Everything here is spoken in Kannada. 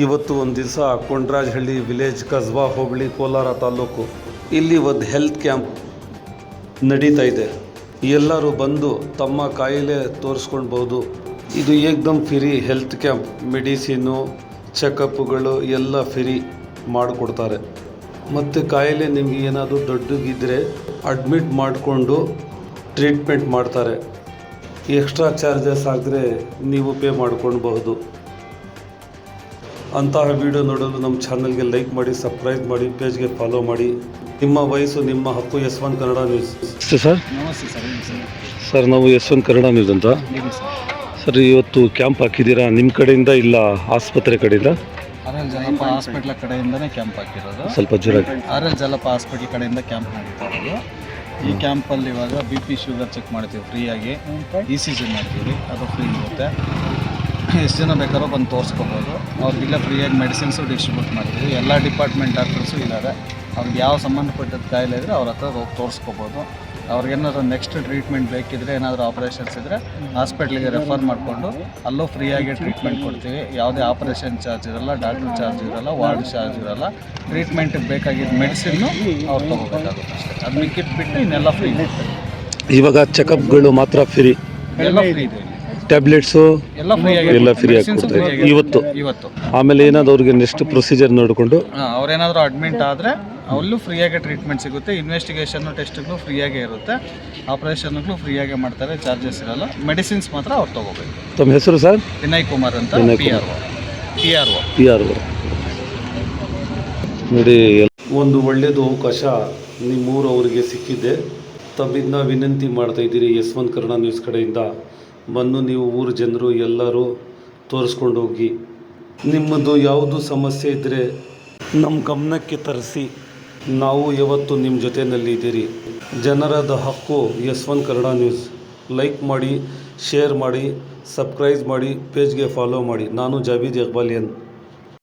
ಇವತ್ತು ಒಂದು ದಿವಸ ಕೊಂಡ್ರಾಜಹಳ್ಳಿ ವಿಲೇಜ್ ಕಸ್ಬಾ ಹೋಬಳಿ ಕೋಲಾರ ತಾಲೂಕು ಇಲ್ಲಿ ಒಂದು ಹೆಲ್ತ್ ಕ್ಯಾಂಪ್ ನಡೀತಾ ಇದೆ. ಎಲ್ಲರೂ ಬಂದು ತಮ್ಮ ಕಾಯಿಲೆ ತೋರಿಸ್ಕೊಳ್ಬೋದು ಇದು ಏಕ್ದಮ್ ಫ್ರೀ ಹೆಲ್ತ್ ಕ್ಯಾಂಪ್. ಮೆಡಿಸಿನು, ಚೆಕಪ್ಗಳು ಎಲ್ಲ ಫ್ರೀ ಮಾಡಿಕೊಡ್ತಾರೆ. ಮತ್ತು ಕಾಯಿಲೆ ನಿಮಗೆ ಏನಾದರೂ ದೊಡ್ಡಗಿದ್ದರೆ ಅಡ್ಮಿಟ್ ಮಾಡಿಕೊಂಡು ಟ್ರೀಟ್ಮೆಂಟ್ ಮಾಡ್ತಾರೆ. ಎಕ್ಸ್ಟ್ರಾ ಚಾರ್ಜಸ್ ಆದರೆ ನೀವು ಪೇ ಮಾಡ್ಕೊಳ್ಬಹುದು. ಅಂತಹ ವಿಡಿಯೋ ನೋಡಲು ನಮ್ಮ ಚಾನಲ್ಗೆ ಲೈಕ್ ಮಾಡಿ ಸಬ್ಸ್ಕ್ರೈಬ್ ಮಾಡಿ ಪೇಜ್ಗೆ ಫಾಲೋ ಮಾಡಿ. ನಿಮ್ಮ ವಯಸ್ಸು ನಿಮ್ಮ ಹಕ್ಕು S one Kannada news sir. ನಮಸ್ತೆ ಸರ್ ಸರ್ ನಾವು ಎಸ್ ಒನ್ ಕನ್ನಡ ನ್ಯೂಸ್ ಅಂತ. ಸರ್. ಇವತ್ತು ಕ್ಯಾಂಪ್ ಹಾಕಿದ್ದೀರಾ? ನಿಮ್ಮ ಕಡೆಯಿಂದ ಇಲ್ಲ ಆಸ್ಪತ್ರೆ ಕಡೆಯಿಂದ? ಆರ್ ಎಲ್ ಜಲಪ ಹಾಸ್ಪಿಟ್ಲ್ ಕಡೆಯಿಂದನೇ ಕ್ಯಾಂಪ್ ಹಾಕಿರೋದು. ಸ್ವಲ್ಪ ಜೋರಾಗಿ. ಆರ್ ಎಲ್ ಜಲಪ ಹಾಸ್ಪಿಟ್ಲ್ ಕಡೆಯಿಂದ ಕ್ಯಾಂಪ್ ನಡೀತಾ ಇರೋದು ಈ ಕ್ಯಾಂಪಲ್ಲಿ ಇವಾಗ ಬಿ ಪಿ ಶುಗರ್ ಚೆಕ್ ಮಾಡ್ತೀವಿ ಫ್ರೀಯಾಗಿ ಇ ಸಿ ಜಿ ಮಾಡ್ತೀವಿ. ಅದು ಫ್ರೀ ಇರುತ್ತೆ. ಎಷ್ಟು ಜನ ಬೇಕಾದ್ರೂ ಬಂದು ತೋರಿಸ್ಕೋಬೋದು. ಅವ್ರಿಗೆಲ್ಲ ಫ್ರೀಯಾಗಿ ಮೆಡಿಸಿನ್ಸು ಡಿಸ್ಟ್ರಿಬ್ಯೂಟ್ ಮಾಡ್ತೀವಿ ಎಲ್ಲ ಡಿಪಾರ್ಟ್ಮೆಂಟ್ ಡಾಕ್ಟರ್ಸು ಇದ್ದಾರೆ ಅವ್ರಿಗೆ ಯಾವ ಸಂಬಂಧಪಟ್ಟದ ಕಾಯಿಲೆ ಇದ್ದರೆ ಅವ್ರ ಹತ್ರ ಹೋಗಿ ತೋರಿಸ್ಕೋಬೋದು. ಅವ್ರಿಗೇನಾದ್ರು ನೆಕ್ಸ್ಟ್ ಟ್ರೀಟ್ಮೆಂಟ್ ಬೇಕಿದ್ರೆ ಏನಾದರೂ ಆಪ್ರೇಷನ್ಸ್ ಇದ್ದರೆ ಹಾಸ್ಪಿಟ್ಲಿಗೆ ರೆಫರ್ ಮಾಡಿಕೊಂಡು ಅಲ್ಲೂ ಫ್ರೀಯಾಗಿ ಟ್ರೀಟ್ಮೆಂಟ್ ಕೊಡ್ತೀವಿ. ಯಾವುದೇ ಆಪ್ರೇಷನ್ ಚಾರ್ಜ್ ಇರಲ್ಲ ಡಾಕ್ಟರ್ ಚಾರ್ಜ್ ಇರಲ್ಲ ವಾರ್ಡ್ ಚಾರ್ಜ್ ಇರಲ್ಲ ಟ್ರೀಟ್ಮೆಂಟಿಗೆ ಬೇಕಾಗಿದ್ದ ಮೆಡಿಸಿನ್ನು ಅವ್ರು ತೊಗೋಬೇಕಾಗುತ್ತೆ ಅಷ್ಟೇ. ಅದು ಮಿಕ್ಕಿಟ್ಟು ಬಿಟ್ಟು ಇನ್ನೆಲ್ಲ ಫ್ರೀ ಇವಾಗ ಚೆಕಪ್ಗಳು ಮಾತ್ರ ಫ್ರೀ ಎಲ್ಲ ಫ್ರೀ ಇದೆ. ಟ್ಯಾಬ್ಲೆಟ್ಸು ಎಲ್ಲ ಫ್ರೀ ಎಲ್ಲ ಆಗಿ ಕೊಡ್ತಾರೆ. ಇವತ್ತು? ಇವತ್ತು. ಆಮೇಲೆ ಏನಾದ್ರು ಅವ್ರಿಗೆ ನೆಕ್ಸ್ಟ್ ಪ್ರೊಸೀಜರ್ ನೋಡಿಕೊಂಡು ಅವರೇನಾದರೂ ಅಡ್ಮಿಟ್ ಆದರೆ ಅಲ್ಲೂ ಫ್ರೀಯಾಗಿ ಟ್ರೀಟ್ಮೆಂಟ್ ಸಿಗುತ್ತೆ. ಇನ್ವೆಸ್ಟಿಗೇಷನ್ ಟೆಸ್ಟ್ಗಳು ಫ್ರೀಯಾಗೇ ಇರುತ್ತೆ. ಆಪರೇಷನ್ಗೂ ಫ್ರೀಯಾಗೇ ಮಾಡ್ತಾರೆ. ಚಾರ್ಜಸ್ ಇರಲ್ಲ. ಮೆಡಿಸಿನ್ಸ್ ಮಾತ್ರ ಅವ್ರು ತೊಗೋಬೇಕು. ತಮ್ಮ ಹೆಸರು ಸರ್? ವಿನಯ್ ಕುಮಾರ್ ಅಂತ. Vinay P R O P R O P R ನೋಡಿ ಒಂದು ಒಳ್ಳೆಯದು ಅವಕಾಶ ನಿಮ್ಮೂರು ಅವರಿಗೆ ಸಿಕ್ಕಿದೆ. ತಮ್ಮಿಂದ ವಿನಂತಿ ಮಾಡ್ತಾ ಇದ್ದೀರಿ ಯಶವಂತ್ ಕರ್ಣ ನ್ಯೂಸ್ ಕಡೆಯಿಂದ. ಬಂದು ನೀವು ಊರ ಜನರು ಎಲ್ಲರೂ ತೋರಿಸ್ಕೊಂಡು ಹೋಗಿ. ನಿಮ್ಮದು ಯಾವುದು ಸಮಸ್ಯೆ ಇದ್ದರೆ ನಮ್ಮ ಗಮನಕ್ಕೆ ತರಿಸಿ. ನಾವು ಯಾವತ್ತು ನಿಮ್ಮ ಜೊತೆಯಲ್ಲಿ ಇದ್ದೀರಿ. ಜನರದ ಹಕ್ಕು ಎಸ್ ಕನ್ನಡ ನ್ಯೂಸ್. ಲೈಕ್ ಮಾಡಿ, ಶೇರ್ ಮಾಡಿ, ಸಬ್ಸ್ಕ್ರೈಬ್ ಮಾಡಿ, ಪೇಜ್ಗೆ ಫಾಲೋ ಮಾಡಿ. ನಾನು ಜಾವೀದ್ ಇಕ್ಬಾಲಿಯನ್